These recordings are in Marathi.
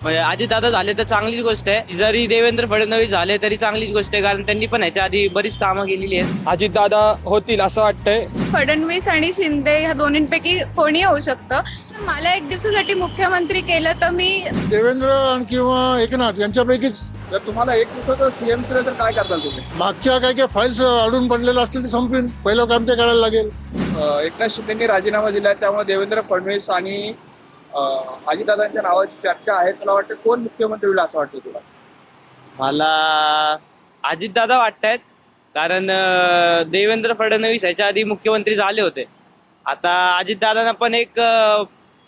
म्हणजे अजितदादा झाले तर चांगलीच गोष्ट आहे. जरी देवेंद्र फडणवीस झाले तरी चांगलीच गोष्ट आहे कारण त्यांनी पण ह्याच्या आधी बरीच कामं केलेली आहेत. अजितदादा होतील असं वाटतंय. फडणवीस आणि शिंदे ह्या दोन्हींपैकी कोणी होऊ शकतं. मला एक दिवसासाठी मुख्यमंत्री केलं तर मी देवेंद्र आणि किंवा एकनाथ यांच्यापैकीच. जर तुम्हाला एक दिवसाचं सीएम केलं तर काय करताल तुम्ही? मागच्या काही काही फाईल्स अडून पडलेल्या असतील ते संपवीन पहिलं काम ते करायला लागेल. अं, एकनाथ शिंदेनी राजीनामा दिला त्यामुळे देवेंद्र फडणवीस आणि अजितदादांच्या नावाची चर्चा आहे. तुला वाटतं कोण मुख्यमंत्री होईल असं वाटतं तुला? मला अजितदादा वाटतायत. कारण अं, देवेंद्र फडणवीस ह्याच्या आधी मुख्यमंत्री झाले होते. आता अजितदादांना पण एक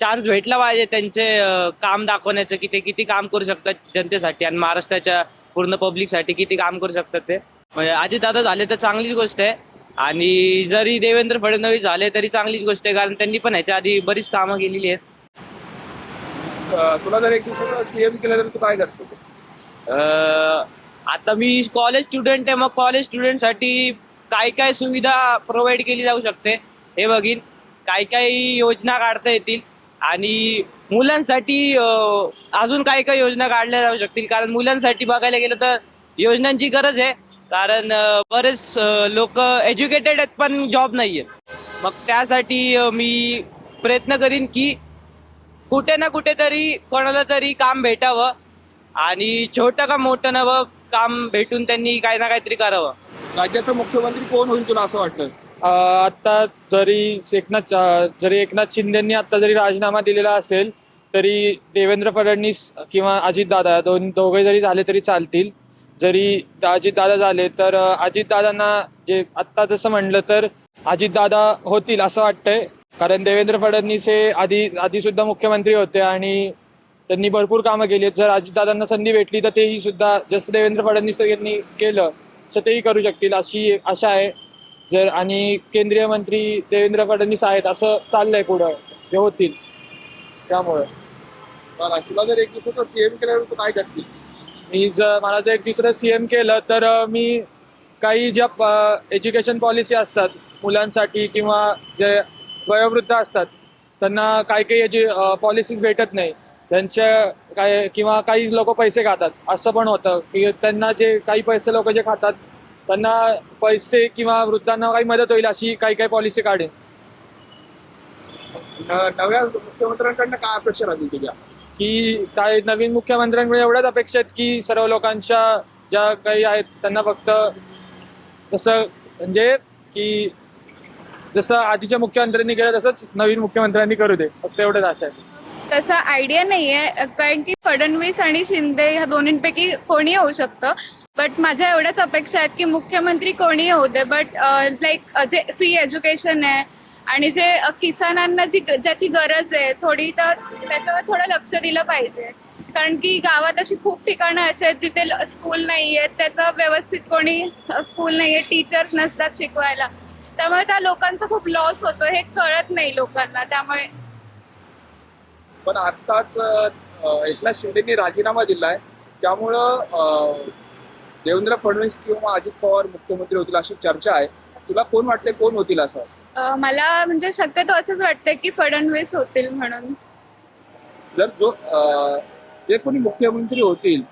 चान्स भेटला पाहिजे त्यांचे अं, काम दाखवण्याचं की ते किती काम करू शकतात जनतेसाठी आणि महाराष्ट्राच्या पूर्ण पब्लिकसाठी किती काम करू शकतात ते. म्हणजे अजितदादा झाले तर चांगलीच गोष्ट आहे. आणि जरी देवेंद्र फडणवीस झाले तरी चांगलीच गोष्ट आहे. कारण त्यांनी पण ह्याच्या आधी बरीच कामं केलेली आहेत. तुला जर एक दिवसाचा सीएम केलं तर तू काय करतो आता मी कॉलेज स्टुडंट आहे मग कॉलेज स्टुडंटसाठी काय काय सुविधा प्रोव्हाइड केली जाऊ शकते हे बघीन. काय काय योजना काढता येतील आणि मुलांसाठी अजून काय काय योजना काढल्या जाऊ शकतील? कारण मुलांसाठी बघायला गेलं तर योजनांची गरज आहे. कारण बरेच लोक एज्युकेटेड आहेत पण जॉब नाही आहेत मग त्यासाठी मी प्रयत्न करीन की कुठे ना कुठेतरी कोणाला तरी काम भेटावं आणि छोटं का मोठं नवं काम भेटून त्यांनी काही ना काहीतरी करावं. राज्याचा मुख्यमंत्री कोण होईल तुला असं वाटतं? अं, आता जरी एकनाथ जरी एकनाथ शिंदेनी आता जरी राजीनामा दिलेला असेल तरी देवेंद्र फडणवीस किंवा अजितदादा दोन दोघे जरी झाले तरी चालतील. जरी अजितदादा झाले तर अं, अजितदादांना जे आत्ता जसं म्हणलं तर अजितदादा होतील असं वाटतंय. कारण देवेंद्र फडणवीस हे आधी आधी सुद्धा मुख्यमंत्री होते आणि त्यांनी भरपूर कामं केली आहेत. जर अजितदादांना संधी भेटली तर तेही सुद्धा जसं देवेंद्र फडणवीस यांनी केलं तसं तेही करू शकतील अशी आशा आहे. जर आणि केंद्रीय मंत्री देवेंद्र फडणवीस आहेत असं चाललंय पुढं ते होतील त्यामुळे. बरं, तुला जर एक दिवसाचं सीएम केलं तर तू काय करतील मी जर मला जर एक दुसरं सी एम केलं तर मी काही ज्या एज्युकेशन पॉलिसी असतात मुलांसाठी किंवा जे वयोवृद्ध असतात त्यांना काही काही याची पॉलिसीज भेटत नाही. त्यांच्या काय किंवा काही लोक पैसे खातात. असं पण होतं की त्यांना जे काही पैसे लोक जे खातात त्यांना पैसे किंवा वृद्धांना काही मदत होईल अशी काही काही पॉलिसी काढेन. न- नव्या मुख्यमंत्र्यांकडनं काय अपेक्षा राहतील तुझ्या? की काय नवीन मुख्यमंत्र्यांकडे एवढ्याच अपेक्षा आहेत की सर्व लोकांच्या ज्या काही आहेत त्यांना फक्त जसं म्हणजे की जसं आधीच्या मुख्यमंत्र्यांनी केलं तसंच नवीन मुख्यमंत्र्यांनी करू दे. फक्त एवढंच आशा आहे. तसं आयडिया नाही आहे कारण की फडणवीस आणि शिंदे ह्या दोन्हींपैकी कोणी होऊ शकतं. बट माझ्या एवढ्याच अपेक्षा आहेत की मुख्यमंत्री कोणी होऊ दे. बट लाईक जे फ्री एज्युकेशन आहे आणि जे किसानांना जी ज्याची गरज आहे थोडी तर त्याच्यावर थोडं लक्ष दिलं पाहिजे. कारण की गावात अशी खूप ठिकाणं अशी आहेत जिथे स्कूल नाही आहेत त्याचं व्यवस्थित कोणी स्कूल नाही आहे टीचर्स नसतात शिकवायला. त्यामुळे त्या लोकांचा खूप लॉस होतो हे कळत नाही लोकांना त्यामुळे. पण आत्ताच अं, एकनाथ शिंदेनी राजीनामा दिलाय. त्यामुळं अं, देवेंद्र फडणवीस किंवा अजित पवार मुख्यमंत्री होतील अशी चर्चा आहे. तुला कोण वाटते कोण होतील असं? अ, मला म्हणजे शक्यतो असंच वाटतं की फडणवीस होतील म्हणून. जर जो अं, जे कोणी मुख्यमंत्री होतील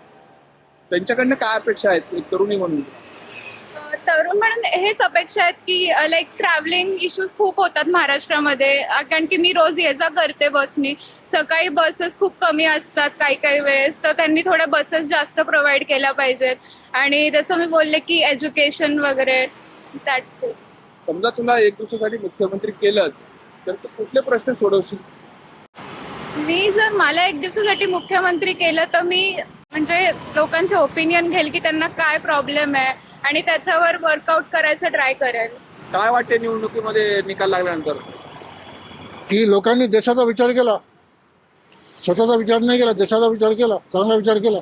त्यांच्याकडनं काय अपेक्षा आहेत? एक तरुणी म्हणून. तरुण म्हणून हेच अपेक्षा आहेत की लाईक ट्रॅव्हलिंग इश्यूज खूप होतात महाराष्ट्रामध्ये. कारण की मी रोज ये जा करते बसनी सकाळी बसेस खूप कमी असतात काही काही वेळेस. तर त्यांनी थोड्या बसेस जास्त प्रोव्हाइड केल्या पाहिजेत. आणि जसं मी बोलले की एज्युकेशन वगैरे दॅट्स इट समजा तुला एक दिवसासाठी मुख्यमंत्री केलंच तर तू कुठले प्रश्न सोडवशील? मी जर मला एक दिवसासाठी मुख्यमंत्री केलं तर मी म्हणजे लोकांचे ओपिनियन घेईल की त्यांना काय प्रॉब्लेम आहे आणि त्याच्यावर वर्कआउट करायचं ट्राय करेल. काय वाटते निवडणुकीमध्ये निकाल लागल्यानंतर? की लोकांनी देशाचा विचार केला. स्वतःचा विचार नाही केला देशाचा विचार केला चांगला विचार केला.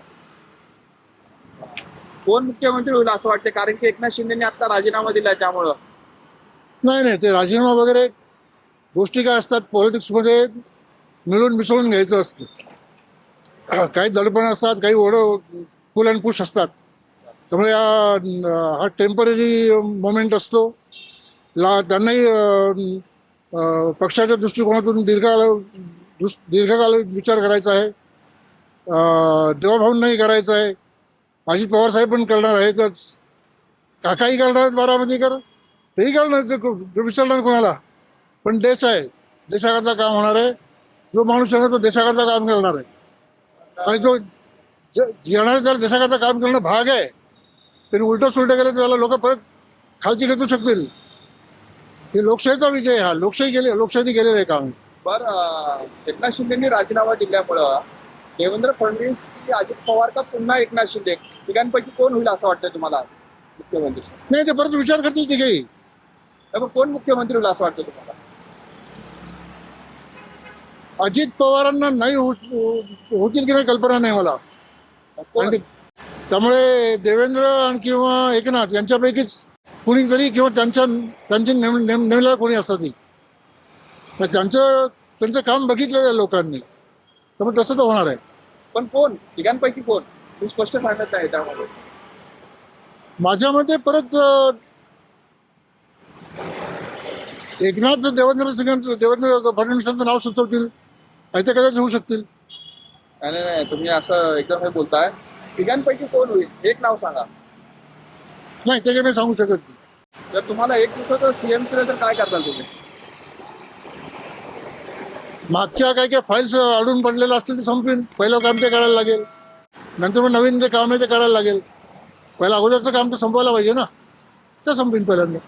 कोण मुख्यमंत्री होईल असं वाटते? कारण की एकनाथ शिंदेनी आता राजीनामा दिलाय त्यामुळं. नाही नाही ते राजीनामा वगैरे गोष्टी काय असतात? पॉलिटिक्समध्ये मिळून मिसळून घ्यायचं असतं. काही दडपण असतात काही ओढ पुल अँड पुश असतात. त्यामुळे या हा टेंपररी मोमेंट असतो. ला त्यांनाही पक्षाच्या दृष्टिकोनातून दीर्घकाळ दृष्- दीर्घकाळ विचार करायचा आहे. अं, देवाभाऊंनाही करायचं आहे. अजित पवार साहेब पण करणार आहेतच. काकाही करणार आहेत बारामतीकर तेही करणार ते विचारणार कोणाला? पण देश आहे. देशाकरता काम होणार आहे. जो माणूस आहे तो देशाकरता काम करणार आहे. आणि जो ज- येणार त्याला देशाकरता काम करणं भाग आहे त्यांनी उलटं सुलटं केलं तर त्याला लोक परत खालची घेतू शकतील. हे लोकशाहीचा विजय हा. लोकशाही केले लोकशाही केलेलं आहे काम. बर एकनाथ शिंदेनी राजीनामा दिल्यामुळं देवेंद्र फडणवीस की अजित पवार का पुन्हा एकनाथ शिंदे? तिघांपैकी कोण होईल असं वाटतंय तुम्हाला मुख्यमंत्री? नाही ते परत विचार करतील मग कोण मुख्यमंत्री होईल असं वाटतं तुम्हाला? अजित पवारांना नाही होतील की नाही कल्पना नाही मला. आणि ते- त्यामुळे देवेंद्र आणि किंवा एकनाथ यांच्यापैकीच कुणीतरी किंवा त्यांच्या त्यांची नेम नेम नेमलेला कोणी असतात ती. मग त्यांचं त्यांचं काम बघितलेलं आहे लोकांनी. त्यामुळे तसं तर होणार आहे. पण कोण? तिघांपैकी कोण? मी स्पष्ट सांगत नाही त्यामध्ये. माझ्या मते परत एकनाथ देवेंद्र सिंगांचं देवेंद्र फडणवीसांचं नाव सुचवतील. आणि ते कदाचित होऊ शकतील. नाही नाही, नाही तुम्ही असं एकदम हे बोलताय. तिघांपैकी कोण होईल? एक नाव सांगा. नाही ते काही मी सांगू शकत नाही. जर तुम्हाला एक दिवसाचं सीएम केलं तर काय करताल तुम्ही? मागच्या काही काही फाईल्स अडून पडलेल्या असतील ते संपवीन पहिलं काम ते करायला लागेल. नंतर मग नवीन जे काम आहे ते करायला लागेल. पहिलं अगोदरचं काम तर संपवायला पाहिजे ना? ते संपवीन पहिल्यांदा.